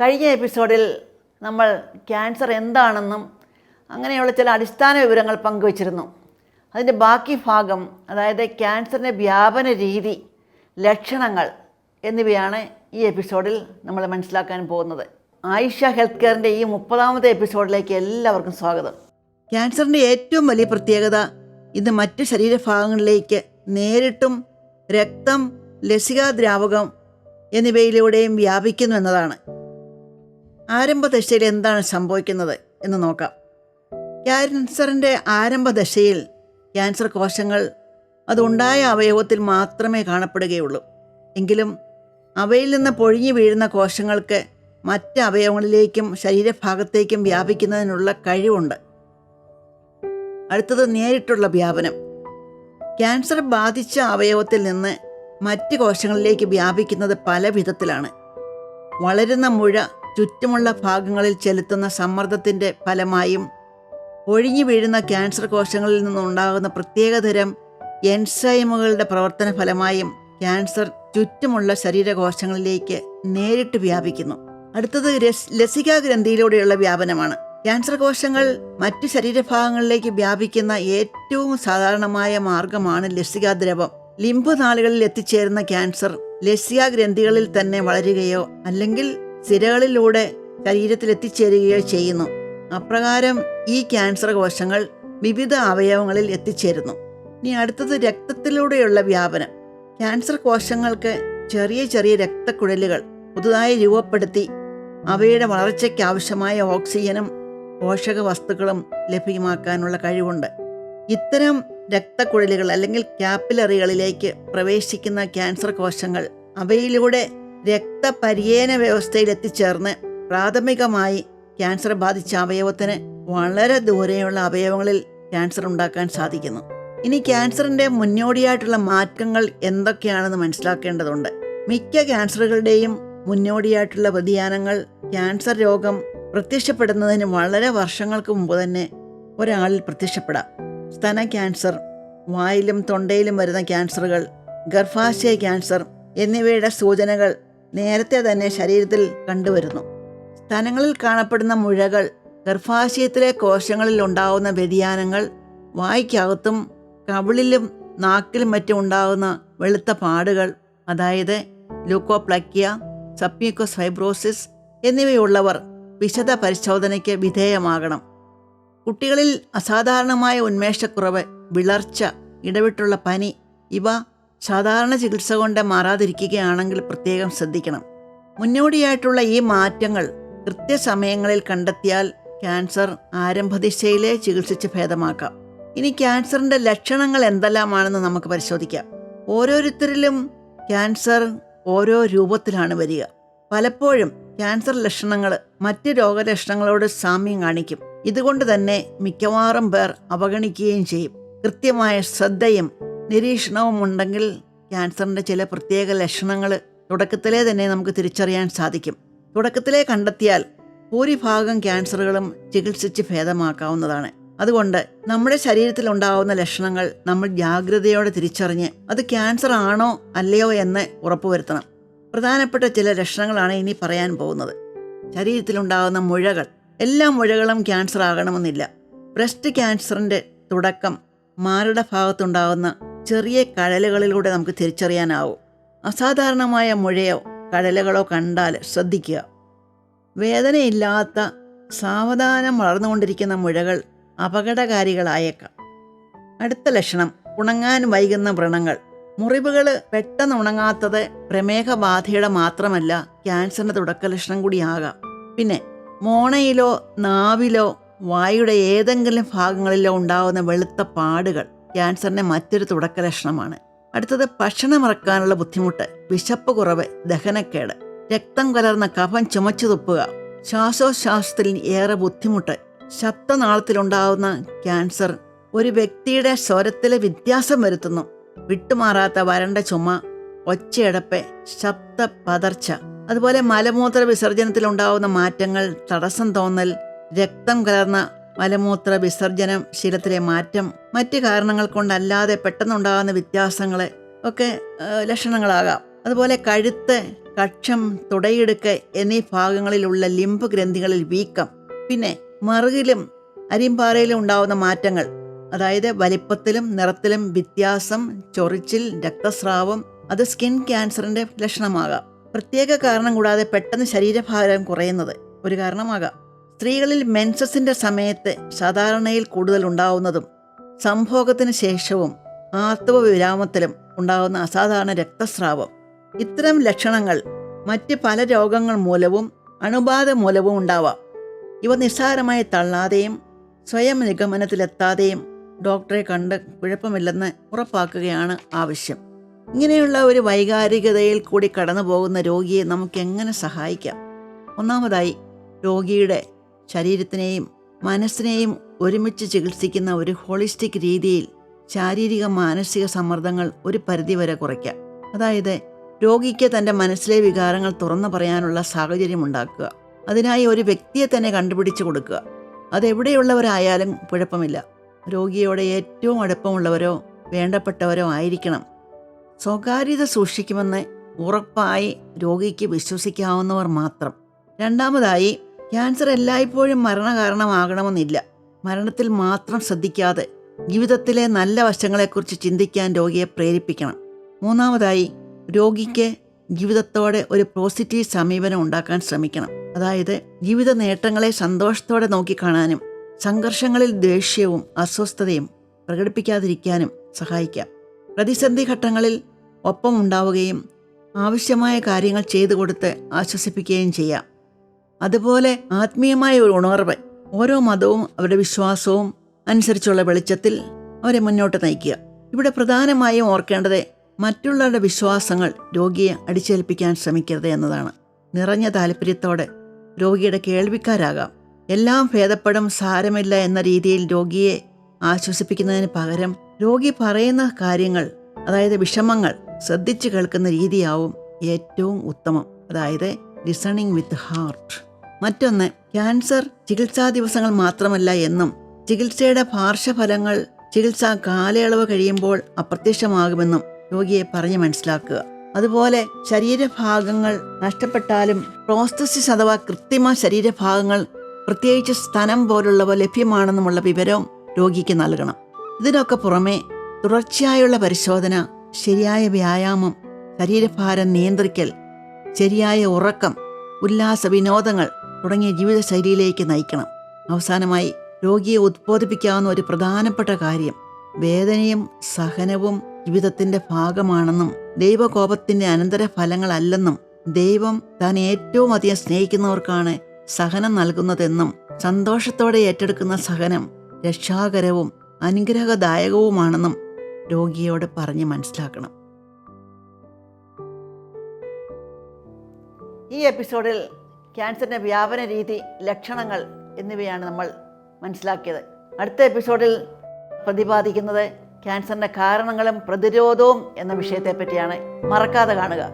കഴിഞ്ഞ എപ്പിസോഡിൽ നമ്മൾ ക്യാൻസർ എന്താണെന്നും അങ്ങനെയുള്ള ചില അടിസ്ഥാന വിവരങ്ങൾ പങ്കുവച്ചിരുന്നു. അതിന്റെ ബാക്കി ഭാഗം അതായത് ക്യാൻസറിന്റെ വ്യാപന രീതി ലക്ഷണങ്ങൾ എന്നിവയാണ് ഈ എപ്പിസോഡിൽ നമ്മൾ മനസ്സിലാക്കാൻ പോകുന്നത്. ആയിഷ ഹെൽത്ത് കെയറിന്റെ ഈ മുപ്പതാമത്തെ എപ്പിസോഡിലേക്ക് എല്ലാവർക്കും സ്വാഗതം. ക്യാൻസറിന്റെ ഏറ്റവും വലിയ പ്രത്യേകത ഇത് മറ്റ് ശരീരഭാഗങ്ങളിലേക്ക് നേരിട്ടും രക്തം ലസികാദ്രാവകം എന്നിവയിലൂടെയും വ്യാപിക്കുന്നു എന്നതാണ്. ആരംഭദശയിൽ എന്താണ് സംഭവിക്കുന്നത് എന്ന് നോക്കാം. ക്യാൻസറിന്റെ ആരംഭദശയിൽ ക്യാൻസർ കോശങ്ങൾ അതുണ്ടായ അവയവത്തിൽ മാത്രമേ കാണപ്പെടുകയുള്ളൂ. എങ്കിലും അവയിൽ നിന്ന് പൊഴിഞ്ഞു വീഴുന്ന കോശങ്ങൾക്ക് മറ്റ് അവയവങ്ങളിലേക്കും ശരീരഭാഗത്തേക്കും വ്യാപിക്കുന്നതിനുള്ള കഴിവുണ്ട്. അടുത്തത് നേരിട്ടുള്ള വ്യാപനം. ക്യാൻസർ ബാധിച്ച അവയവത്തിൽ നിന്ന് മറ്റ് കോശങ്ങളിലേക്ക് വ്യാപിക്കുന്നത് പല വിധത്തിലാണ് വളരുന്ന മുഴ ചുറ്റുമുള്ള ഭാഗങ്ങളിൽ ചെലുത്തുന്ന സമ്മർദ്ദത്തിന്റെ ഫലമായും ഒഴിഞ്ഞു വീഴുന്ന ക്യാൻസർ കോശങ്ങളിൽ നിന്നുണ്ടാകുന്ന പ്രത്യേകതരം എൻസൈമുകളുടെ പ്രവർത്തന ഫലമായും ക്യാൻസർ ചുറ്റുമുള്ള ശരീരകോശങ്ങളിലേക്ക് നേരിട്ട് വ്യാപിക്കുന്നു. അടുത്തത് ലസികാ ഗ്രന്ഥിയിലൂടെയുള്ള വ്യാപനമാണ്. ക്യാൻസർ കോശങ്ങൾ മറ്റു ശരീരഭാഗങ്ങളിലേക്ക് വ്യാപിക്കുന്ന ഏറ്റവും സാധാരണമായ മാർഗമാണ് ലസികാദ്രവം ലിംബ് നാളുകളിൽ എത്തിച്ചേരുന്ന ക്യാൻസർ ലസികാ ഗ്രന്ഥികളിൽ തന്നെ വളരുകയോ അല്ലെങ്കിൽ സിരകളിലൂടെ ശരീരത്തിൽ എത്തിച്ചേരുകയോ ചെയ്യുന്നു. അപ്രകാരം ഈ ക്യാൻസർ കോശങ്ങൾ വിവിധ അവയവങ്ങളിൽ എത്തിച്ചേരുന്നു. ഇനി അടുത്തത് രക്തത്തിലൂടെയുള്ള വ്യാപനം. ക്യാൻസർ കോശങ്ങൾക്ക് ചെറിയ ചെറിയ രക്തക്കുഴലുകൾ പുതുതായി രൂപപ്പെടുത്തി അവയുടെ വളർച്ചയ്ക്ക് ആവശ്യമായ ഓക്സിജനും പോഷക വസ്തുക്കളും ലഭ്യമാക്കാനുള്ള കഴിവുണ്ട്. ഇത്തരം രക്തക്കുഴലുകൾ അല്ലെങ്കിൽ ക്യാപ്പിലറികളിലേക്ക് പ്രവേശിക്കുന്ന ക്യാൻസർ കോശങ്ങൾ അവയിലൂടെ രക്തപര്യന വ്യവസ്ഥയിൽ എത്തിച്ചേർന്ന് പ്രാഥമികമായി ക്യാൻസർ ബാധിച്ച അവയവത്തിന് വളരെ ദൂരെയുള്ള അവയവങ്ങളിൽ ക്യാൻസർ ഉണ്ടാക്കാൻ സാധിക്കുന്നു. ഇനി ക്യാൻസറിന്റെ മുന്നോടിയായിട്ടുള്ള മാറ്റങ്ങൾ എന്തൊക്കെയാണെന്ന് മനസ്സിലാക്കേണ്ടതുണ്ട്. മിക്ക ക്യാൻസറുകളുടെയും മുന്നോടിയായിട്ടുള്ള വ്യതിയാനങ്ങൾ ക്യാൻസർ രോഗം പ്രത്യക്ഷപ്പെടുന്നതിന് വളരെ വർഷങ്ങൾക്ക് മുമ്പ് തന്നെ ഒരാളിൽ പ്രത്യക്ഷപ്പെടാം. സ്തന ക്യാൻസർ വായിലും തൊണ്ടയിലും വരുന്ന ക്യാൻസറുകൾ ഗർഭാശയ ക്യാൻസർ എന്നിവയുടെ സൂചനകൾ നേരത്തെ തന്നെ ശരീരത്തിൽ കണ്ടുവരുന്നു. സ്തനങ്ങളിൽ കാണപ്പെടുന്ന മുഴകൾ ഗർഭാശയത്തിലെ കോശങ്ങളിൽ ഉണ്ടാകുന്ന വ്യതിയാനങ്ങൾ വായ്ക്കകത്തും കവിളിലും നാക്കിലും മറ്റും ഉണ്ടാകുന്ന വെളുത്ത പാടുകൾ അതായത് ലൂക്കോപ്ലക്കിയ സപ്യൂക്കോസ് ഫൈബ്രോസിസ് എന്നിവയുള്ളവർ വിശദ പരിശോധനയ്ക്ക് വിധേയമാകണം. കുട്ടികളിൽ അസാധാരണമായ ഉന്മേഷക്കുറവ് വിളർച്ച ഇടവിട്ടുള്ള പനി ഇവ സാധാരണ ചികിത്സ കൊണ്ട് മാറാതിരിക്കുകയാണെങ്കിൽ പ്രത്യേകം ശ്രദ്ധിക്കണം. മുന്നോടിയായിട്ടുള്ള ഈ മാറ്റങ്ങൾ കൃത്യസമയങ്ങളിൽ കണ്ടെത്തിയാൽ ക്യാൻസർ ആരംഭദിശയിലെ ചികിത്സിച്ച് ഭേദമാക്കാം. ഇനി ക്യാൻസറിന്റെ ലക്ഷണങ്ങൾ എന്തെല്ലാമാണെന്ന് നമുക്ക് പരിശോധിക്കാം. ഓരോരുത്തരിലും ക്യാൻസർ ഓരോ രൂപത്തിലാണ് വരിക. പലപ്പോഴും ക്യാൻസർ ലക്ഷണങ്ങൾ മറ്റ് രോഗലക്ഷണങ്ങളോട് സാമ്യം കാണിക്കും. ഇതുകൊണ്ട് തന്നെ മിക്കവാറും പേർ അവഗണിക്കുകയും ചെയ്യും. കൃത്യമായ ശ്രദ്ധയും നിരീക്ഷണവും ഉണ്ടെങ്കിൽ ക്യാൻസറിന്റെ ചില പ്രത്യേക ലക്ഷണങ്ങൾ തുടക്കത്തിലെ തന്നെ നമുക്ക് തിരിച്ചറിയാൻ സാധിക്കും. തുടക്കത്തിലെ കണ്ടെത്തിയാൽ ഭൂരിഭാഗം ക്യാൻസറുകളും ചികിത്സിച്ച് ഭേദമാക്കാവുന്നതാണ്. അതുകൊണ്ട് നമ്മുടെ ശരീരത്തിൽ ഉണ്ടാവുന്ന ലക്ഷണങ്ങൾ നമ്മൾ ജാഗ്രതയോടെ തിരിച്ചറിഞ്ഞ് അത് ക്യാൻസർ ആണോ അല്ലയോ എന്ന് ഉറപ്പുവരുത്തണം. പ്രധാനപ്പെട്ട ചില ലക്ഷണങ്ങളാണ് ഇനി പറയാൻ പോകുന്നത്. ശരീരത്തിലുണ്ടാകുന്ന മുഴകൾ എല്ലാ മുഴകളും ക്യാൻസർ ആകണമെന്നില്ല. ബ്രസ്റ്റ് ക്യാൻസറിന്റെ തുടക്കം മാരുടെ ഭാഗത്തുണ്ടാകുന്ന ചെറിയ കഴലുകളിലൂടെ നമുക്ക് തിരിച്ചറിയാനാവും. അസാധാരണമായ മുഴയോ കഴലുകളോ കണ്ടാൽ ശ്രദ്ധിക്കുക. വേദനയില്ലാത്ത സാവധാനം വളർന്നുകൊണ്ടിരിക്കുന്ന മുഴകൾ അപകടകാരികളായേക്കാം. അടുത്ത ലക്ഷണം ഉണങ്ങാൻ വൈകുന്ന വ്രണങ്ങൾ. മുറിവുകൾ പെട്ടെന്ന് ഉണങ്ങാത്തത് പ്രമേഹബാധയുടെ മാത്രമല്ല ക്യാൻസറിന്റെ തുടക്ക ലക്ഷണം കൂടിയാകാം. പിന്നെ മോണയിലോ നാവിലോ വായുടെ ഏതെങ്കിലും ഭാഗങ്ങളിലോ ഉണ്ടാകുന്ന വെളുത്ത പാടുകൾ. ക്യാൻസറിന്റെ മറ്റൊരു തുടക്ക ലക്ഷണമാണ്. അടുത്തത് ഭക്ഷണം ഇറക്കാനുള്ള ബുദ്ധിമുട്ട് വിശപ്പ് കുറവ് ദഹനക്കേട്. രക്തം കലർന്ന കഫം ചുമച്ചു തുപ്പുക ശ്വാസോച്ഛ്വാസത്തിൽ ഏറെ ബുദ്ധിമുട്ട് ശബ്ദനാളത്തിലുണ്ടാവുന്ന ക്യാൻസർ. ഒരു വ്യക്തിയുടെ സ്വരത്തിലെ വ്യത്യാസം വരുത്തുന്നു. വിട്ടുമാറാത്ത വരണ്ട ചുമ ഒച്ചയടപ്പ് ശബ്ദ പതർച്ച അതുപോലെ മലമൂത്ര വിസർജനത്തിലുണ്ടാവുന്ന മാറ്റങ്ങൾ തടസ്സം തോന്നൽ രക്തം കലർന്ന മലമൂത്ര വിസർജനം ശീലത്തിലെ മാറ്റം മറ്റ് കാരണങ്ങൾ കൊണ്ടല്ലാതെ പെട്ടെന്നുണ്ടാകുന്ന വ്യത്യാസങ്ങൾ ഒക്കെ ലക്ഷണങ്ങളാകാം. അതുപോലെ കഴുത്ത് കക്ഷം തുടയിടുക്ക് എന്നീ ഭാഗങ്ങളിലുള്ള ലിംബ് ഗ്രന്ഥികളിൽ വീക്കം. പിന്നെ മറുകിലും അരിമ്പാറയിലും ഉണ്ടാകുന്ന മാറ്റങ്ങൾ. അതായത് വലിപ്പത്തിലും നിറത്തിലും വ്യത്യാസം ചൊറിച്ചിൽ രക്തസ്രാവം അത് സ്കിൻ ക്യാൻസറിന്റെ ലക്ഷണമാകാം. പ്രത്യേക കാരണം കൂടാതെ പെട്ടെന്ന് ശരീരഭാരം കുറയുന്നത് ഒരു കാരണമാകാം. സ്ത്രീകളിൽ മെൻസസിന്റെ സമയത്ത് സാധാരണയിൽ കൂടുതൽ ഉണ്ടാവുന്നതും സംഭോഗത്തിന് ശേഷവും ആർത്തവ വിരാമത്തിലും ഉണ്ടാകുന്ന അസാധാരണ രക്തസ്രാവം. ഇത്തരം ലക്ഷണങ്ങൾ മറ്റ് പല രോഗങ്ങൾ മൂലവും അണുബാധ മൂലവും ഉണ്ടാവാം. ഇവ നിസ്സാരമായി തള്ളാതെയും സ്വയം നിഗമനത്തിലെത്താതെയും ഡോക്ടറെ കണ്ട് കുഴപ്പമില്ലെന്ന് ഉറപ്പാക്കുകയാണ് ആവശ്യം. ഇങ്ങനെയുള്ള ഒരു വൈകാരികതയിൽ കൂടി കടന്നു പോകുന്ന രോഗിയെ നമുക്ക് എങ്ങനെ സഹായിക്കാം? ഒന്നാമതായി രോഗിയുടെ ശരീരത്തിനെയും മനസ്സിനെയും ഒരുമിച്ച് ചികിത്സിക്കുന്ന ഒരു ഹോളിസ്റ്റിക് രീതിയിൽ ശാരീരിക മാനസിക സമ്മർദ്ദങ്ങൾ ഒരു പരിധിവരെ കുറയ്ക്കാം. അതായത് രോഗിക്ക് തന്റെ മനസ്സിലെ വികാരങ്ങൾ തുറന്നു പറയാനുള്ള സാഹചര്യം ഉണ്ടാക്കുക. അതിനായി ഒരു വ്യക്തിയെ തന്നെ കണ്ടുപിടിച്ചു കൊടുക്കുക. അതെവിടെയുള്ളവരായാലും കുഴപ്പമില്ല. രോഗിയോട് ഏറ്റവും അടുപ്പമുള്ളവരോ വേണ്ടപ്പെട്ടവരോ ആയിരിക്കണം. സ്വകാര്യത സൂക്ഷിക്കുമെന്ന് ഉറപ്പായി രോഗിക്ക് വിശ്വസിക്കാവുന്നവർ മാത്രം. രണ്ടാമതായി ക്യാൻസർ എല്ലായ്പ്പോഴും മരണകാരണമാകണമെന്നില്ല. മരണത്തിൽ മാത്രം ശ്രദ്ധിക്കാതെ ജീവിതത്തിലെ നല്ല വശങ്ങളെക്കുറിച്ച് ചിന്തിക്കാൻ രോഗിയെ പ്രേരിപ്പിക്കണം. മൂന്നാമതായി രോഗിക്ക് ജീവിതത്തോടെ ഒരു പോസിറ്റീവ് സമീപനം ഉണ്ടാക്കാൻ ശ്രമിക്കണം. അതായത് ജീവിത നേട്ടങ്ങളെ സന്തോഷത്തോടെ നോക്കിക്കാണാനും സംഘർഷങ്ങളിൽ ദേഷ്യവും അസ്വസ്ഥതയും പ്രകടിപ്പിക്കാതിരിക്കാനും സഹായിക്കാം. പ്രതിസന്ധി ഘട്ടങ്ങളിൽ ഒപ്പം ഉണ്ടാവുകയും ആവശ്യമായ കാര്യങ്ങൾ ചെയ്തു കൊടുത്ത് ആശ്വസിപ്പിക്കുകയും ചെയ്യാം. അതുപോലെ ആത്മീയമായ ഒരു ഉണർവ്. ഓരോ മതവും അവരുടെ വിശ്വാസവും അനുസരിച്ചുള്ള വെളിച്ചത്തിൽ അവരെ മുന്നോട്ട് നയിക്കുക. ഇവിടെ പ്രധാനമായും ഓർക്കേണ്ടത് മറ്റുള്ളവരുടെ വിശ്വാസങ്ങൾ രോഗിയെ അടിച്ചേൽപ്പിക്കാൻ ശ്രമിക്കരുത് എന്നതാണ്. നിറഞ്ഞ താല്പര്യത്തോടെ രോഗിയുടെ കേൾവിക്കാരാകാം. എല്ലാം ഭേദപ്പെടും സാരമില്ല എന്ന രീതിയിൽ രോഗിയെ ആശ്വസിപ്പിക്കുന്നതിന് പകരം രോഗി പറയുന്ന കാര്യങ്ങൾ അതായത് വിഷമങ്ങൾ ശ്രദ്ധിച്ചു കേൾക്കുന്ന രീതിയാവും ഏറ്റവും ഉത്തമം. അതായത് ലിസണിങ് വിത്ത് ഹാർട്ട്. മറ്റൊന്ന് ക്യാൻസർ ചികിത്സാ ദിവസങ്ങൾ മാത്രമല്ല എന്നും ചികിത്സയുടെ പാർശ്വഫലങ്ങൾ ചികിത്സാ കാലയളവ് കഴിയുമ്പോൾ അപ്രത്യക്ഷമാകുമെന്നും രോഗിയെ പറഞ്ഞു മനസ്സിലാക്കുക. അതുപോലെ ശരീരഭാഗങ്ങൾ നഷ്ടപ്പെട്ടാലും പ്രോസ്തസിസ് അഥവാ കൃത്രിമ ശരീരഭാഗങ്ങൾ പ്രത്യേകിച്ച് സ്ഥലം പോലുള്ളവ ലഭ്യമാണെന്നുമുള്ള വിവരവും രോഗിക്ക് നൽകണം. ഇതിനൊക്കെ പുറമെ തുടർച്ചയായുള്ള പരിശോധന ശരിയായ വ്യായാമം ശരീരഭാരം നിയന്ത്രിക്കൽ ശരിയായ ഉറക്കം ഉല്ലാസ വിനോദങ്ങൾ തുടങ്ങിയ ജീവിതശൈലിയിലേക്ക് നയിക്കണം. അവസാനമായി രോഗിയെ ഉത്ബോധിപ്പിക്കാവുന്ന ഒരു പ്രധാനപ്പെട്ട കാര്യം വേദനയും സഹനവും ജീവിതത്തിന്റെ ഭാഗമാണെന്നും ദൈവകോപത്തിന്റെ അനന്തരഫലങ്ങളല്ലെന്നും ദൈവം താൻ ഏറ്റവും അധികം സ്നേഹിക്കുന്നവർക്കാണ് സഹനം നൽകുന്നതെന്നും സന്തോഷത്തോടെ ഏറ്റെടുക്കുന്ന സഹനം രക്ഷാകരവും അനുഗ്രഹദായകവുമാണെന്നും രോഗിയോട് പറഞ്ഞ് മനസ്സിലാക്കണം. ഈ എപ്പിസോഡിൽ ക്യാൻസറിന്റെ വ്യാപന രീതി ലക്ഷണങ്ങൾ എന്നിവയാണ് നമ്മൾ മനസ്സിലാക്കിയത്. അടുത്ത എപ്പിസോഡിൽ പ്രതിപാദിക്കുന്നത് ക്യാൻസറിന്റെ കാരണങ്ങളും പ്രതിരോധവും എന്ന വിഷയത്തെപ്പറ്റിയാണ്. മറക്കാതെ കാണുക.